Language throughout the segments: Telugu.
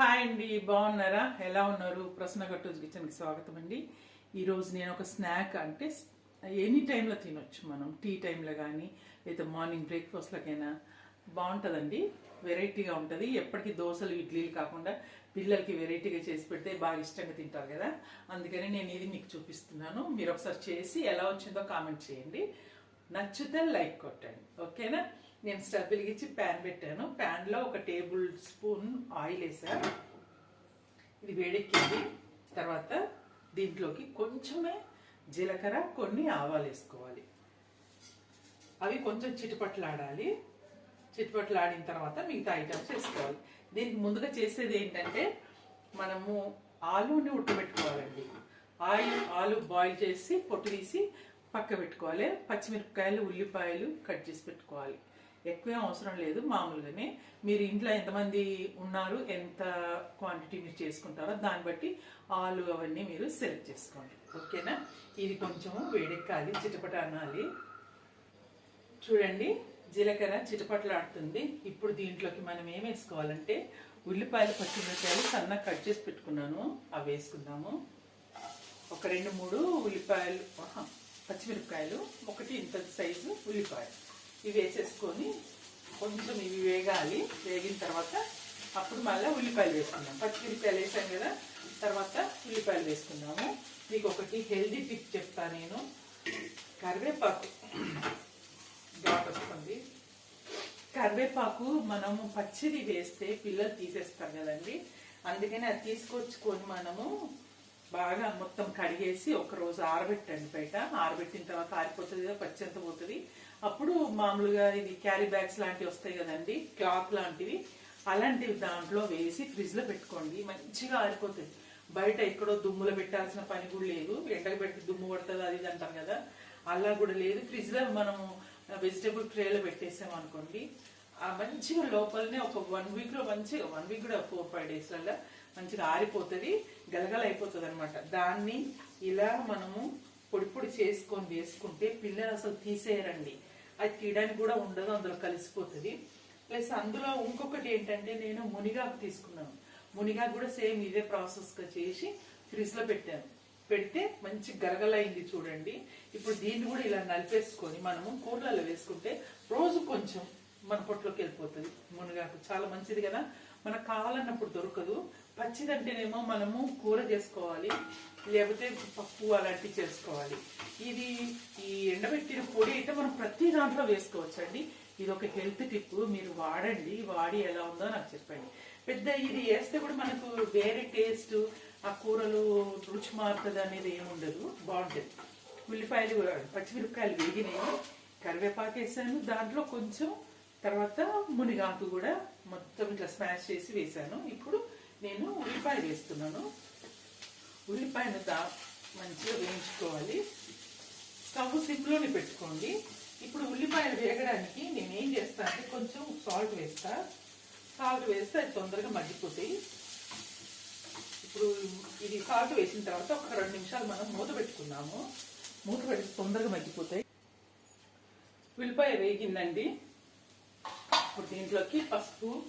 హాయ్ అండి బాగున్నారా? ఎలా ఉన్నారు? ప్రశ్న కట్టూజ్ కిచెన్కి స్వాగతం అండి. ఈరోజు నేను ఒక స్నాక్ అంటే ఎనీ టైంలో తినొచ్చు మనం. టీ టైంలో కానీ లేదా మార్నింగ్ బ్రేక్ఫాస్ట్లకైనా బాగుంటుందండి. వెరైటీగా ఉంటుంది. ఎప్పటికీ దోశలు ఇడ్లీలు కాకుండా పిల్లలకి వెరైటీగా చేసి పెడితే బాగా ఇష్టంగా తింటారు కదా. అందుకని నేను ఇది మీకు చూపిస్తున్నాను. మీరు ఒకసారి చేసి ఎలా వచ్చిందో కామెంట్ చేయండి. నచ్చితే లైక్ కొట్టండి. ఓకేనా? నేను స్టవ్ వెలిగించి ప్యాన్ పెట్టాను. ప్యాన్లో ఒక టేబుల్ స్పూన్ ఆయిల్ వేసాను ఇది వేడెక్కింది. తర్వాత దీంట్లోకి కొంచెమే జీలకర్ర కొన్ని ఆవాలు వేసుకోవాలి. అవి కొంచెం చిటిపట్లాడాలి. చిటిపట్లాడిన తర్వాత మిగతా ఐటమ్స్ వేసుకోవాలి. దీనికి ముందుగా చేసేది ఏంటంటే మనము ఆలుని ఉడకబెట్టుకోవాలండి. ఆయిల్ ఆలు బాయిల్ చేసి పొట్టు తీసి పక్క పెట్టుకోవాలి. పచ్చిమిరపకాయలు ఉల్లిపాయలు కట్ చేసి పెట్టుకోవాలి. ఎక్కువ అవసరం లేదు మామూలుగానే. మీరు ఇంట్లో ఎంతమంది ఉన్నారు ఎంత క్వాంటిటీ మీరు చేసుకుంటారో దాన్ని బట్టి ఆలు అవన్నీ మీరు సెలెక్ట్ చేసుకోండి. ఓకేనా? ఇది కొంచెం వేడెక్కాలి చిటపట అనాలి. చూడండి జీలకర్ర చిటపట్లాడుతుంది. ఇప్పుడు దీంట్లోకి మనం ఏం వేసుకోవాలంటే ఉల్లిపాయలు పచ్చిమిరపకాయలు సన్నగా కట్ చేసి పెట్టుకున్నాను. అవి వేసుకుందాము. ఒక రెండు మూడు ఉల్లిపాయలు పచ్చిమిరపకాయలు ఒకటి ఇంత సైజు ఉల్లిపాయలు. ఇవి వేసేసుకొని కొంచెం ఇవి వేగాలి. వేగిన తర్వాత అప్పుడు మళ్ళీ ఉల్లిపాయలు వేసుకుందాం. పచ్చిమిరపాయలు వేసాం కదా తర్వాత ఉల్లిపాయలు వేసుకుందాము. మీకు ఒకటి హెల్దీ టిప్ చెప్తా నేను. కరివేపాకు ఘాట్ వస్తుంది. కరివేపాకు మనము పచ్చిది వేస్తే పిల్లలు తీసేస్తారు కదండి. అందుకని అది తీసుకొచ్చుకొని మనము బాగా మొత్తం కడిగేసి ఒకరోజు ఆరబెట్టండి బయట. ఆరబెట్టిన తర్వాత ఆరిపోతుంది కదా పచ్చి ఎంత పోతుంది. అప్పుడు మామూలుగా ఇది క్యారీ బ్యాగ్స్ లాంటివి వస్తాయి కదండి క్లాత్ లాంటివి. అలాంటివి దాంట్లో వేసి ఫ్రిడ్జ్లో పెట్టుకోండి. మంచిగా ఆరిపోతుంది బయట ఎక్కడో దుమ్ములో పెట్టాల్సిన పని కూడా లేదు. ఎండకు పెట్టి దుమ్ము పడుతుంది అది ఇది అంటాం కదా. అలా కూడా లేదు. ఫ్రిడ్జ్లో మనము వెజిటేబుల్ ట్రేలో పెట్టేసాం అనుకోండి. ఆ మంచిగా లోపలనే ఒక వన్ వీక్లో మంచిగా వన్ వీక్ కూడా ఫోర్ ఫైవ్ డేస్ వల్ల మంచిగా ఆరిపోతుంది గలగల అయిపోతుంది అనమాట దాన్ని ఇలా మనము పొడి పొడి చేసుకొని వేసుకుంటే పిల్లలు అసలు తీసేయరండి. అది తీయడానికి కూడా ఉండదు అందులో కలిసిపోతుంది. ప్లస్ అందులో ఇంకొకటి ఏంటంటే నేను మునిగాకు తీసుకున్నాను. మునిగాకు కూడా సేమ్ ఇదే ప్రాసెస్గా చేసి ఫ్రిడ్జ్లో పెట్టాను. పెడితే మంచి గరగలైంది చూడండి. ఇప్పుడు దీన్ని కూడా ఇలా నలిపేసుకొని మనము కూరలలో వేసుకుంటే రోజు కొంచెం మన పొట్లోకి వెళ్ళిపోతుంది. మునగాకు చాలా మంచిది కదా. మనకు కావాలన్నప్పుడు దొరకదు. పచ్చిదంటేనేమో మనము కూర చేసుకోవాలి. లేకపోతే పప్పు అలాంటివి చేసుకోవాలి. ఇది ఈ ఎండబెట్టిన పొడి అయితే మనం ప్రతి దాంట్లో వేసుకోవచ్చండి. ఇది ఒక హెల్త్ టిప్. మీరు వాడండి. వాడి ఎలా ఉందో నాకు చెప్పండి. పెద్ద ఇది వేస్తే కూడా మనకు వేరే టేస్ట్ ఆ కూరలు రుచి మారుతుంది అనేది ఏముండదు బాగుంటుంది. ఉల్లిపాయలు పచ్చిమిరపకాయలు వేగినాయి. కరివేపాకు వేసాను. దాంట్లో కొంచెం తర్వాత మునిగాకు కూడా మొత్తం ఇట్లా స్మాష్ చేసి వేసాను ఇప్పుడు నేను ఉల్లిపాయ వేస్తున్నాను. ఉల్లిపాయను దా మంచిగా వేయించుకోవాలి. స్టవ్ సిమ్లోనే పెట్టుకోండి. ఇప్పుడు ఉల్లిపాయలు వేగడానికి నేను ఏం చేస్తాను అంటే కొంచెం సాల్ట్ వేస్తా. సాల్ట్ వేస్తే అది తొందరగా మగ్గిపోతాయి. ఇప్పుడు ఇది సాల్ట్ వేసిన తర్వాత ఒక రెండు నిమిషాలు మనం మూత పెట్టుకున్నాము. మూత పెడితే తొందరగా మగ్గిపోతాయి. ఉల్లిపాయ వేగిందండి. ఇప్పుడు దీంట్లోకి పసుపు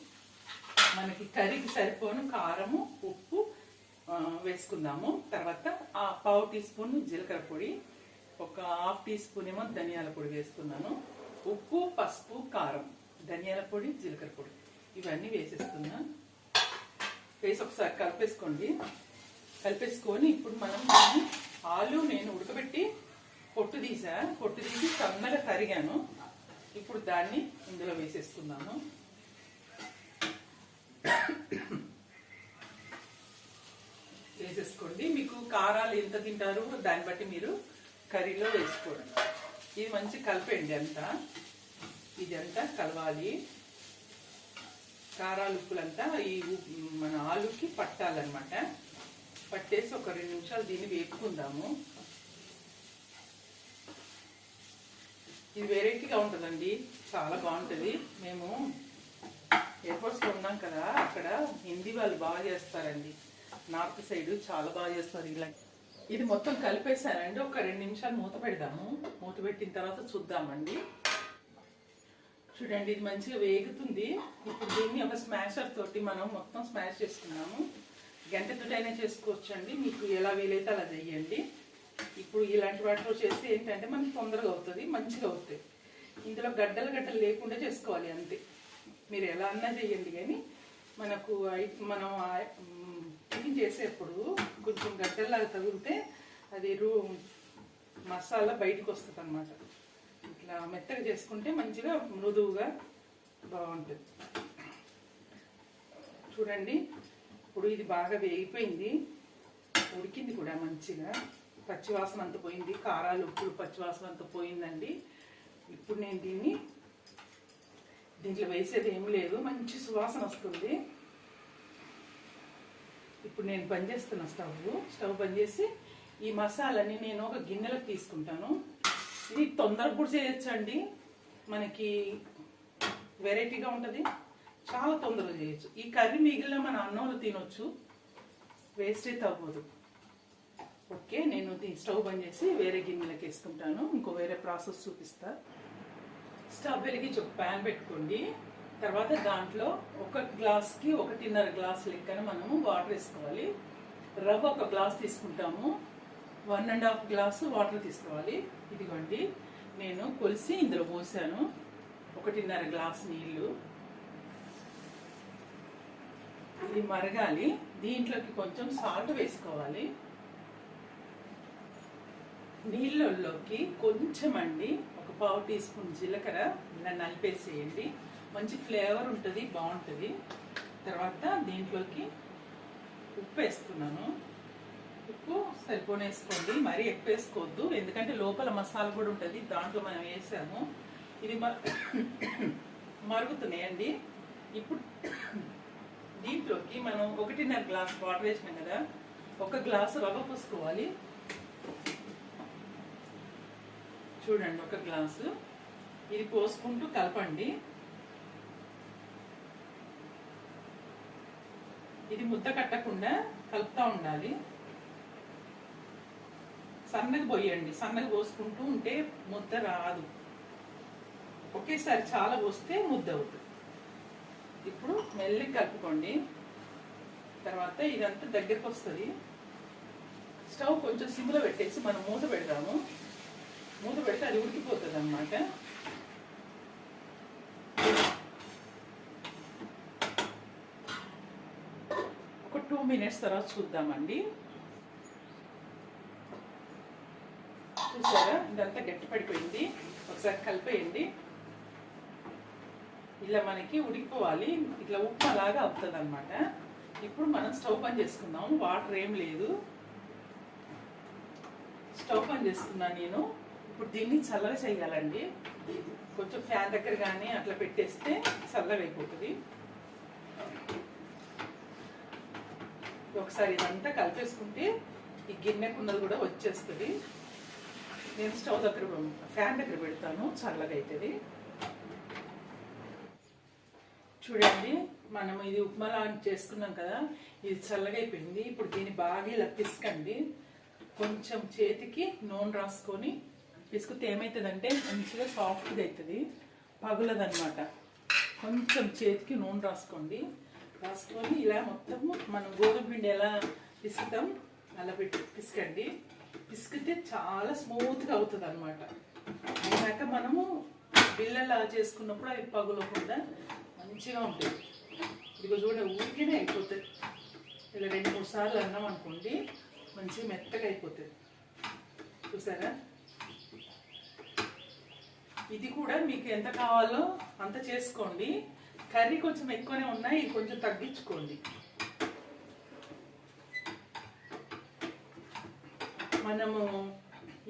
మనకి కర్రీకి సరిపోను కారము ఉప్పు వేసుకుందాము. తర్వాత ఆ పావు టీ స్పూన్ జీలకర్ర పొడి ఒక హాఫ్ టీ స్పూన్ ఏమో ధనియాల పొడి వేస్తున్నాను. ఉప్పు పసుపు కారం ధనియాల పొడి జీలకర్ర పొడి. ఇవన్నీ వేసేస్తున్నా. వేసి ఒకసారి కలిపేసుకోండి. కలిపేసుకొని ఇప్పుడు మనం ఆలు నేను ఉడకబెట్టి పొట్టు తీసా. పొట్టు తీసి సన్నగా తరిగాను. ఇప్పుడు దాన్ని ఇందులో వేసేస్తున్నాను వేసేసుకోండి. మీకు కారాలు ఎంత తింటారు దాన్ని బట్టి మీరు కర్రీలో వేసుకోండి. ఇది మంచి కలపండి అంతా. ఇది అంతా కలవాలి. కారాలు ఉప్పులంతా ఈ మన ఆలుకి పట్టాలన్నమాట. పట్టేసి ఒక రెండు నిమిషాలు దీన్ని వేపుకుందాము. ఇది వెరైటీగా ఉంటుందండి. చాలా బాగుంటుంది. మేము ఎయిర్పోర్ట్స్లో ఉన్నాం కదా అక్కడ హిందీ వాళ్ళు బాగా చేస్తారండి. నార్త్ సైడ్ చాలా బాగా చేస్తారు ఇలా. ఇది మొత్తం కలిపేసానండి ఒక రెండు నిమిషాలు మూత పెడదాము. మూత పెట్టిన తర్వాత చూద్దామండి. చూడండి ఇది మంచిగా వేగుతుంది. ఇప్పుడు దీన్ని ఒక స్మాషర్ తోటి మనం మొత్తం స్మాష్ చేసుకున్నాము. గంటతోటైనా చేసుకోవచ్చు చేసుకోవచ్చండి. మీకు ఎలా వీలైతే అలా చేయండి. ఇప్పుడు ఇలాంటి వాటిలో చేస్తే ఏంటంటే మనకి తొందరగా అవుతుంది మంచిగా అవుతాయి ఇందులో గడ్డలు గడ్డలు లేకుండా చేసుకోవాలి అంతే. మీరు ఎలా అన్నా చేయండి కానీ మనకు మనం ఆ- చేసేప్పుడు కొంచెం గడ్డల్లాగా తగిలితే అది రూ మసాలా బయటకు వస్తుంది అనమాట ఇట్లా మెత్తగా చేసుకుంటే మంచిగా మృదువుగా బాగుంటుంది. చూడండి ఇప్పుడు ఇది బాగా వేగిపోయింది. ఉడికింది కూడా మంచిగా. పచ్చివాసన అంత పోయింది కారాలు ఉప్పులు పచ్చివాసన అంత పోయిందండి. ఇప్పుడు నేను దీన్ని దీంట్లో వేసేది ఏం లేదు మంచి సువాసన వస్తుంది. ఇప్పుడు నేను బంద్ చేస్తున్నా స్టవ్ స్టవ్ బంద్ చేసి ఈ మసాలాని నేను ఒక గిన్నెలకు తీసుకుంటాను. ఇది తొందరగా కూడా చేయొచ్చండి. మనకి వెరైటీగా ఉంటుంది. చాలా తొందరగా చేయొచ్చు. ఈ కర్రీ మిగిలిన మన అన్నంలో తినొచ్చు. వేస్ట్ అయితే అవ్వదు. ఓకే నేను స్టవ్ బంద్ చేసి వేరే గిన్నెలకు వేసుకుంటాను. ఇంకో వేరే ప్రాసెస్ చూపిస్తా. స్టవ్ వెలిగించి ఒక ప్యాన్ పెట్టుకోండి. తర్వాత దాంట్లో ఒక గ్లాస్కి ఒకటిన్నర గ్లాస్ లెక్కన మనము వాటర్ వేసుకోవాలి. రవ్వ ఒక గ్లాస్ తీసుకుంటాము. One and half glass water తీసుకోవాలి. ఇదిగోండి నేను కొలిసి ఇందులో పోసాను. ఒకటిన్నర గ్లాస్ నీళ్ళు. ఇది మరగాలి. దీంట్లోకి కొంచెం సాల్ట్ వేసుకోవాలి. నీళ్ళల్లోకి కొంచెం అండి ఒక పావు టీ స్పూన్ జీలకర్ర ఇలా నలిపేసేయండి. మంచి ఫ్లేవర్ ఉంటుంది బాగుంటుంది. తర్వాత దీంట్లోకి ఉప్పు వేస్తున్నాను. ఉప్పు సరిపోనేసుకోండి మరీ ఎక్కువ వేసుకోవద్దు ఎందుకంటే లోపల మసాలా కూడా ఉంటుంది దాంట్లో మనం వేసాము. ఇది మరుగుతున్నాయండి. ఇప్పుడు దీంట్లోకి మనం ఒకటిన్నర గ్లాస్ వాటర్ వేసినాం కదా ఒక గ్లాసు రవ్వ పోసుకోవాలి. చూడండి ఒక గ్లాసు. ఇది పోసుకుంటూ కలపండి. ఇది ముద్ద కట్టకుండా కలుపుతూ ఉండాలి. సన్నగా పోయండి సన్నగా పోసుకుంటూ ఉంటే ముద్ద రాదు. ఒకేసారి చాలా పోస్తే ముద్ద అవుతుంది. ఇప్పుడు మెల్లి కలుపుకోండి. తర్వాత ఇదంతా దగ్గరకు వస్తుంది. స్టవ్ కొంచెం సిమ్లో పెట్టేసి మనం మూత పెడదాము. మూత పెడితే అది ఉడికిపోతుంది అన్నమాట ఒక టూ మినిట్స్ తర్వాత చూద్దామండి. చూసారా? ఇదంతా గట్టి పడిపోయింది ఒకసారి కలిపేయండి. ఇలా మనకి ఉడికిపోవాలి. ఇట్లా ఉప్పు అలాగా అవుతుంది అనమాట ఇప్పుడు మనం స్టవ్ పని చేసుకుందాం వాటర్ ఏం లేదు. స్టవ్ పని చేసుకున్నాను నేను. ఇప్పుడు దీన్ని చల్లగా చేయాలండి. కొంచెం ఫ్యాన్ దగ్గర కానీ అట్లా పెట్టేస్తే చల్లగా అయిపోతుంది. ఒకసారి ఇదంతా కలిపేసుకుంటే ఈ గిన్నెకున్నది కూడా వచ్చేస్తుంది. నేను స్టవ్ దగ్గర ఫ్యాన్ దగ్గర పెడతాను చల్లగా అవుతుంది చూడండి మనం ఇది ఉప్మా లాంటి చేసుకున్నాం కదా ఇది చల్లగా అయిపోయింది. ఇప్పుడు దీన్ని బాగా ఇలా పిసకండి. కొంచెం చేతికి నూనె రాసుకొని పిసుకుతే ఏమవుతుందంటే మంచిగా సాఫ్ట్గా అవుతుంది పగులదన్నమాట. కొంచెం చేతికి నూనె రాసుకోండి. రాసుకొని ఇలా మొత్తం మనం గోధుమ పిండి ఎలా పిసుకుతాం అలా పెట్టి పిసకండి. పిసికితే చాలా స్మూత్గా అవుతుంది అనమాట అయినాక మనము బిల్లలా చేసుకున్నప్పుడు అవి పగులకుండా మంచిగా ఉంటుంది ఇదిగో చూడండి ఊరికేనే అయిపోతుంది ఇలా రెండు మూడు సార్లు అన్నాం అనుకోండి మంచిగా మెత్తగా అయిపోతుంది చూసారా? ఇది కూడా మీకు ఎంత కావాలో అంత చేసుకోండి. కర్రీ కొంచెం ఎక్కువనే ఉన్నాయి ఇది కొంచెం తగ్గించుకోండి. మనము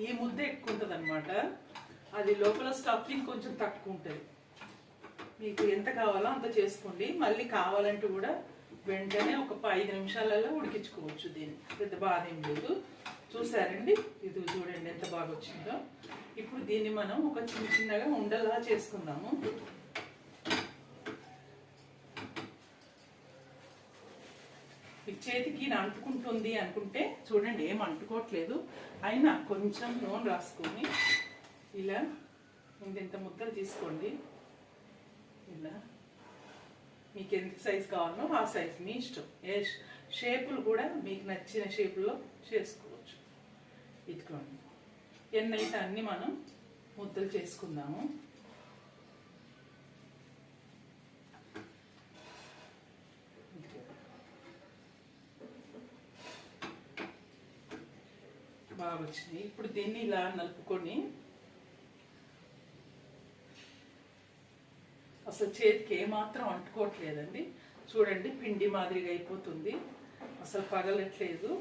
ఈ ముద్ద ఎక్కువ ఉంటుంది అనమాట అది లోపల స్టఫింగ్ కొంచెం తక్కువ ఉంటుంది. మీకు ఎంత కావాలో అంత చేసుకోండి. మళ్ళీ కావాలంటే కూడా వెంటనే ఒక ఐదు నిమిషాలలో ఉడికించుకోవచ్చు దీన్ని. పెద్ద బాధ ఏం లేదు. చూసారండి? ఇది చూడండి ఎంత బాగా వచ్చిందో. ఇప్పుడు దీన్ని మనం ఒక చిన్న చిన్నగా ఉండలా చేసుకుందాము. చేతికి ఇది అంటుకుంటుంది అనుకుంటే చూడండి ఏం అంటుకోవట్లేదు. అయినా కొంచెం నూనె రాసుకొని ఇలా ఇంత ముద్దలు తీసుకోండి. ఇలా. మీకు ఎంత సైజ్ కావాలో ఆ సైజ్ మీ ఇష్టం. ఏ షేపులు కూడా మీకు నచ్చిన షేపులో చేసుకోవచ్చు. ఇదిగోండి. ఎన్నైతే అన్ని మనం ముద్దలు చేసుకుందాము. బాగా వచ్చినాయి. ఇప్పుడు దీన్ని ఇలా నలుపుకొని అసలు చేతికి ఏమాత్రం అంటుకోవట్లేదండి. చూడండి పిండి మాదిరిగా అయిపోతుంది. అసలు పగలట్లేదు.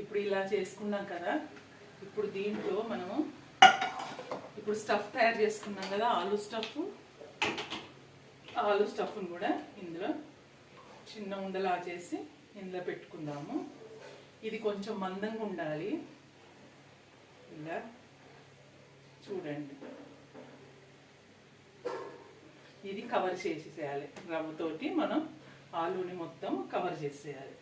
ఇప్పుడు ఇలా చేసుకున్నాం కదా. ఇప్పుడు దీంట్లో మనము ఇప్పుడు స్టఫ్ తయారు చేసుకున్నాం కదా ఆలు స్టఫ్ ఆలు స్టఫ్ను కూడా ఇందులో చిన్న ఉండలా చేసి ఇందులో పెట్టుకుందాము. ఇది కొంచెం మందంగా ఉండాలి. ఇలా చూడండి. ఇది కవర్ చేసేసేయాలి. రవ్వతోటి మనం ఆలుని మొత్తం కవర్ చేసేయాలి.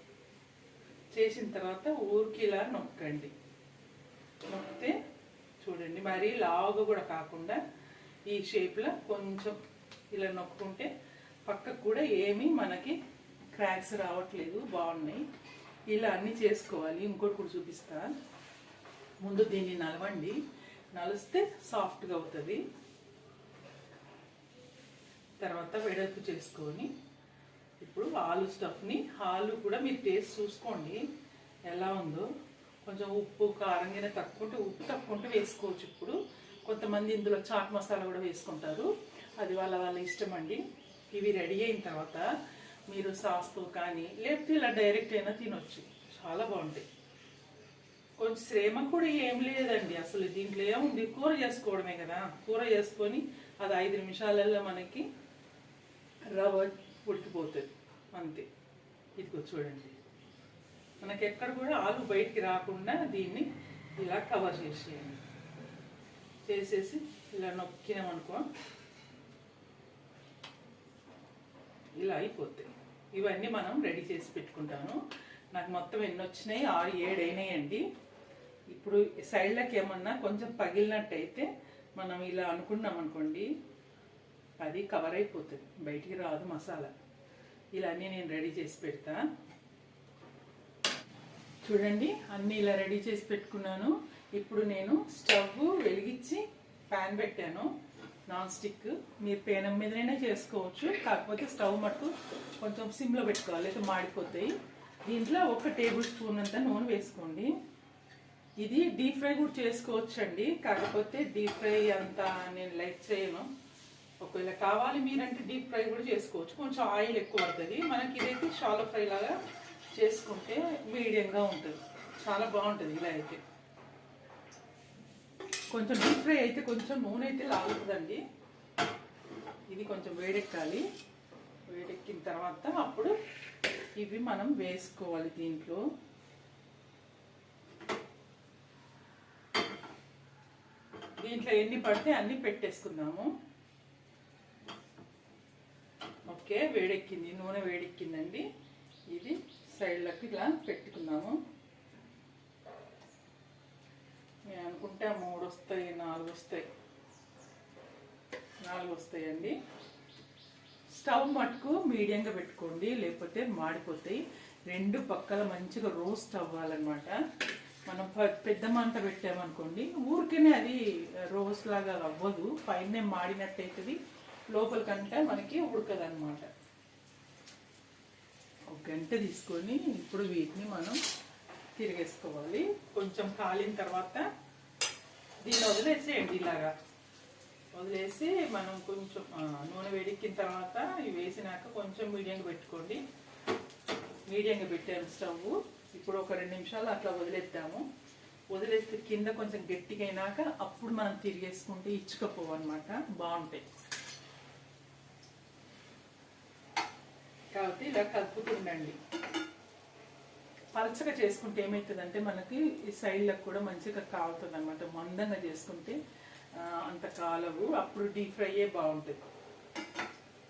చేసిన తర్వాత ఊరికి ఇలా నొక్కండి. నొక్కితే చూడండి మరీ లావుగా కూడా కాకుండా ఈ షేప్లో కొంచెం ఇలా నొక్కుంటే పక్కకు కూడా ఏమీ మనకి క్రాక్స్ రావట్లేదు బాగున్నాయి. ఇలా అన్నీ చేసుకోవాలి ఇంకోటి కూడా చూపిస్తా. ముందు దీన్ని నలవండి. నలిస్తే సాఫ్ట్గా అవుతుంది. తర్వాత వెడల్పు చేసుకొని ఇప్పుడు ఆలు స్టఫ్ని ఆలు కూడా మీరు టేస్ట్ చూసుకోండి. ఎలా ఉందో. కొంచెం ఉప్పు కారం గిన్నె తక్కువ ఉంటే ఉప్పు తక్కువ ఉంటే వేసుకోవచ్చు. ఇప్పుడు కొంతమంది ఇందులో చాట్ మసాలా కూడా వేసుకుంటారు. అది వాళ్ళ వాళ్ళ ఇష్టం అండి. ఇవి రెడీ అయిన తర్వాత మీరు సాస్తో కానీ లేకపోతే ఇలా డైరెక్ట్ అయినా తినొచ్చు. చాలా బాగుంటాయి. కొంచెం శ్రమ కూడా ఏం లేదండి అసలు. దీంట్లో ఏముంది కూర చేసుకోవడమే కదా. కూర చేసుకొని అది ఐదు నిమిషాలలో మనకి రవ్వ ఉడికిపోతుంది. అంతే. ఇదిగో చూడండి. మనకి ఎక్కడ కూడా ఆలు బయటికి రాకుండా దీన్ని ఇలా కవర్ చేసేయండి. చేసేసి ఇలా నొక్కినామనుకో ఇలా అయిపోతాయి ఇవన్నీ మనం రెడీ చేసి పెట్టుకుంటాను. నాకు మొత్తం ఎన్ని వచ్చినాయి? ఆరు ఏడు అయినాయండి. ఇప్పుడు సైడ్లకి ఏమన్నా కొంచెం పగిలినట్టయితే మనం ఇలా అనుకున్నాం అనుకోండి అది కవర్ అయిపోతుంది. బయటికి రాదు మసాలా. ఇలా అన్నీ నేను రెడీ చేసి పెడతా. చూడండి అన్నీ ఇలా రెడీ చేసి పెట్టుకున్నాను. ఇప్పుడు నేను స్టవ్ వెలిగించి ప్యాన్ పెట్టాను. నాన్ స్టిక్ మీరు పేనం మీదనైనా చేసుకోవచ్చు. కాకపోతే స్టవ్ మట్టు కొంచెం సిమ్లో పెట్టుకోవాలి అయితే మాడిపోతాయి. దీంట్లో ఒక టేబుల్ స్పూన్ అంత నూనె వేసుకోండి. ఇది డీప్ ఫ్రై కూడా చేసుకోవచ్చు అండి కాకపోతే డీప్ ఫ్రై అంత నేను లైక్ చేయను. ఒకవేళ కావాలి మీరంటే డీప్ ఫ్రై కూడా చేసుకోవచ్చు. కొంచెం ఆయిల్ ఎక్కువ పడుతుంది. మనకి ఇదైతే షాలో ఫ్రై లాగా చేసుకుంటే మీడియంగా ఉంటుంది. చాలా బాగుంటుంది ఇలా అయితే. కొంచెం డీప్ ఫ్రై అయితే కొంచెం నూనె అయితే లాగుతుందండి. ఇది కొంచెం వేడెక్కాలి. వేడెక్కిన తర్వాత అప్పుడు ఇవి మనం వేసుకోవాలి దీంట్లో. దీంట్లో ఎన్ని పడితే అన్ని పెట్టేసుకుందాము. ఓకే వేడెక్కింది. నూనె వేడెక్కిందండి. ఇది సైడ్లకు ఇలా పెట్టుకున్నాము నేను అనుకుంటే మూడు వస్తాయి నాలుగు వస్తాయి నాలుగు వస్తాయండి స్టవ్ మట్టుకు మీడియంగా పెట్టుకోండి లేకపోతే మాడిపోతాయి. రెండు పక్కల మంచిగా రోస్ట్ అవ్వాలన్నమాట. మనం పెద్ద మంట పెట్టామనుకోండి ఊరికనే అది రోస్ట్ లాగా అవ్వదు. పైన మాడినట్టు అవుతుంది లోపలికంటే మనకి ఉడకదు అనమాట ఒక గంట తీసుకొని ఇప్పుడు వీటిని మనం తిరిగేసుకోవాలి. కొంచెం కాలిన తర్వాత దీన్ని వదిలేసేయండి ఇలాగా. వదిలేసి మనం కొంచెం నూనె వేడెక్కిన తర్వాత ఇవి వేసినాక కొంచెం మీడియంగా పెట్టుకోండి. మీడియంగా పెట్టాము స్టవ్. ఇప్పుడు ఒక రెండు నిమిషాలు అట్లా వదిలేద్దాము. వదిలేస్తే కింద కొంచెం గట్టిగా అయినాక అప్పుడు మనం తిరిగేసుకుంటే ఇచ్చుకపోవన్నమాట. బాగుంటాయి. కాబట్టి ఇలా కలుపుతుండండి పలచగా చేసుకుంటే ఏమవుతుందంటే మనకి ఈ సైడ్లకు కూడా మంచిగా కాలుతుంది అనమాట మందంగా చేసుకుంటే అంత కాలవు అప్పుడు డీప్ ఫ్రైయే బాగుంటుంది.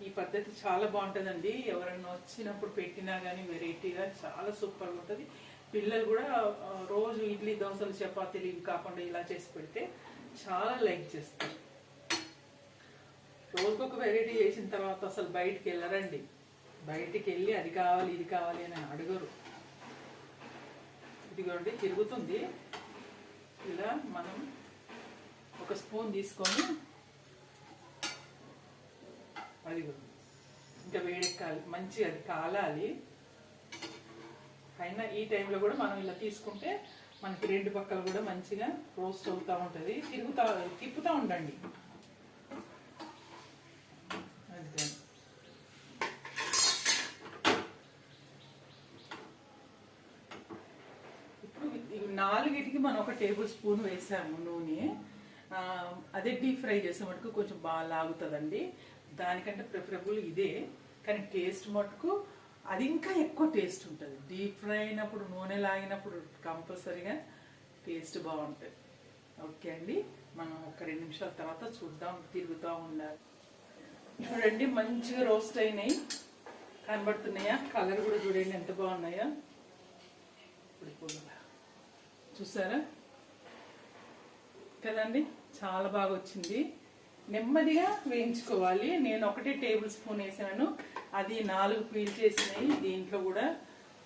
ఈ పద్ధతి చాలా బాగుంటుందండి. ఎవరైనా వచ్చినప్పుడు పెట్టినా కానీ వెరైటీగా చాలా సూపర్గా ఉంటుంది పిల్లలు కూడా రోజు ఇడ్లీ దోశలు చపాతీలు ఇవి కాకుండా ఇలా చేసి పెడితే చాలా లైక్ చేస్తారు. రోజుకొక వెరైటీ చేసిన తర్వాత అసలు బయటికి వెళ్ళరండి. బయటికి వెళ్ళి అది కావాలి ఇది కావాలి అని అడగరు. ఇదిగోండి తిరుగుతుంది. ఇలా మనం ఒక స్పూన్ తీసుకొని అది ఇంకా వేడెక్కాలి మంచి అది కాలాలి. అయినా ఈ టైంలో కూడా మనం ఇలా తీసుకుంటే మనకి రెండు పక్కలు కూడా మంచిగా రోస్ట్ అవుతూ ఉంటుంది. తిరుగుతా తిప్పుతూ ఉండండి అంతే ఇప్పుడు ఈ నాలుగిటికి మనం ఒక టేబుల్ స్పూన్ వేసాము నూనె. అదే డీప్ ఫ్రై చేసే మటుకు కొంచెం బాగా లాగుతుందండి. దానికంటే ప్రిఫరబుల్ ఇదే. కానీ టేస్ట్ మటుకు అది ఇంకా ఎక్కువ టేస్ట్ ఉంటుంది. డీప్ ఫ్రై అయినప్పుడు నూనె లాగినప్పుడు కంపల్సరీగా టేస్ట్ బాగుంటుంది. ఓకే అండి. మనం ఒక రెండు నిమిషాల తర్వాత చూద్దాం తిరుగుతూ ఉండాలి. చూడండి మంచిగా రోస్ట్ అయినాయి. కనబడుతున్నాయా? కలర్ కూడా చూడండి ఎంత బాగున్నాయా. ఇప్పుడు ఇప్పుడు చూసారా? కదండి? చాలా బాగా వచ్చింది. నెమ్మదిగా వేయించుకోవాలి. నేను ఒకటే టేబుల్ స్పూన్ వేసాను. అది నాలుగు పీల్ చేసినాయి దీంట్లో కూడా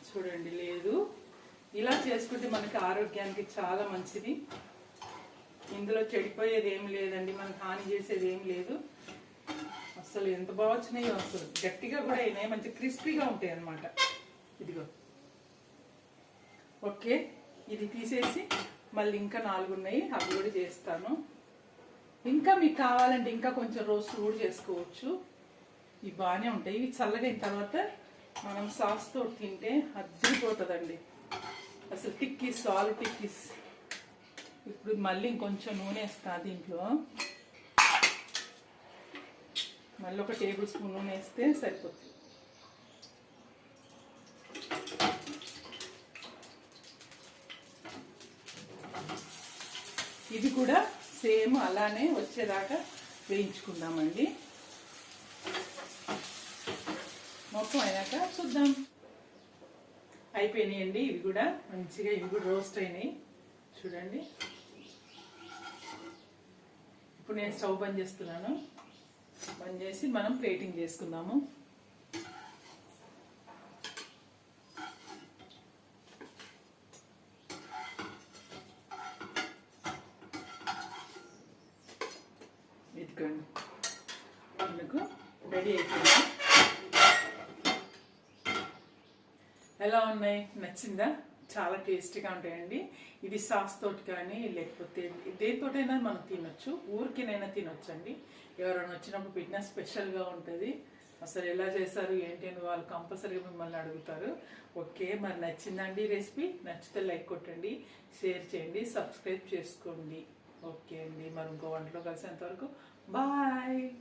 చూడండి లేదు. ఇలా చేసుకుంటే మనకి ఆరోగ్యానికి చాలా మంచిది. ఇందులో చెడిపోయేది ఏమి లేదండి. మనకు హాని చేసేది ఏమి లేదు. అసలు ఎంత బాగా వచ్చినాయో అసలు గట్టిగా కూడా అయినాయి. మంచి క్రిస్పీగా ఉంటాయి అన్నమాట. ఇదిగో. ఓకే. ఇది తీసేసి మళ్ళీ ఇంకా నాలుగు ఉన్నాయి అవి కూడా చేస్తాను. ఇంకా మీకు కావాలంటే ఇంకా కొంచెం రోస్ట్ కూడా చేసుకోవచ్చు. ఇవి బాగానే ఉంటాయి. ఇవి చల్లగైన తర్వాత మనం సాస్తో తింటే అద్దరిపోతుందండి అసలు టిక్కీస్ ఆలు టిక్కీస్. ఇప్పుడు మళ్ళీ ఇంకొంచెం నూనె వేస్తా దీంట్లో. మళ్ళీ ఒక టేబుల్ స్పూన్ నూనె వేస్తే సరిపోతుంది. ఇది కూడా సేమ్ అలానే వచ్చేదాకా వేయించుకుందామండి. మొత్తం అయినాక చూద్దాం. అయిపోయినాయండి ఇవి కూడా. మంచిగా ఇవి కూడా రోస్ట్ అయినాయి. చూడండి. ఇప్పుడు నేను స్టవ్ బంద్ చేస్తున్నాను. బంద్ చేసి మనం ప్లేటింగ్ చేసుకుందాము. ఇదిగోండి మనకు రెడీ అయిపోయింది. ఎలా ఉన్నాయి? నచ్చిందా? చాలా టేస్టీగా ఉంటాయండి. ఇది సాస్ తోటి కానీ లేకపోతే దేనితోటైనా మనం తినొచ్చు. ఊరికేనైనా తినొచ్చు అండి ఎవరైనా వచ్చినప్పుడు పెట్టినా స్పెషల్గా ఉంటుంది. అసలు ఎలా చేశారు ఏంటి అని వాళ్ళు కంపల్సరీగా మిమ్మల్ని అడుగుతారు. ఓకే మరి నచ్చిందండి రెసిపీ? నచ్చితే లైక్ కొట్టండి షేర్ చేయండి సబ్స్క్రైబ్ చేసుకోండి. ఓకే అండి. మరి ఇంకో వంటలో కలిసేంత Bye.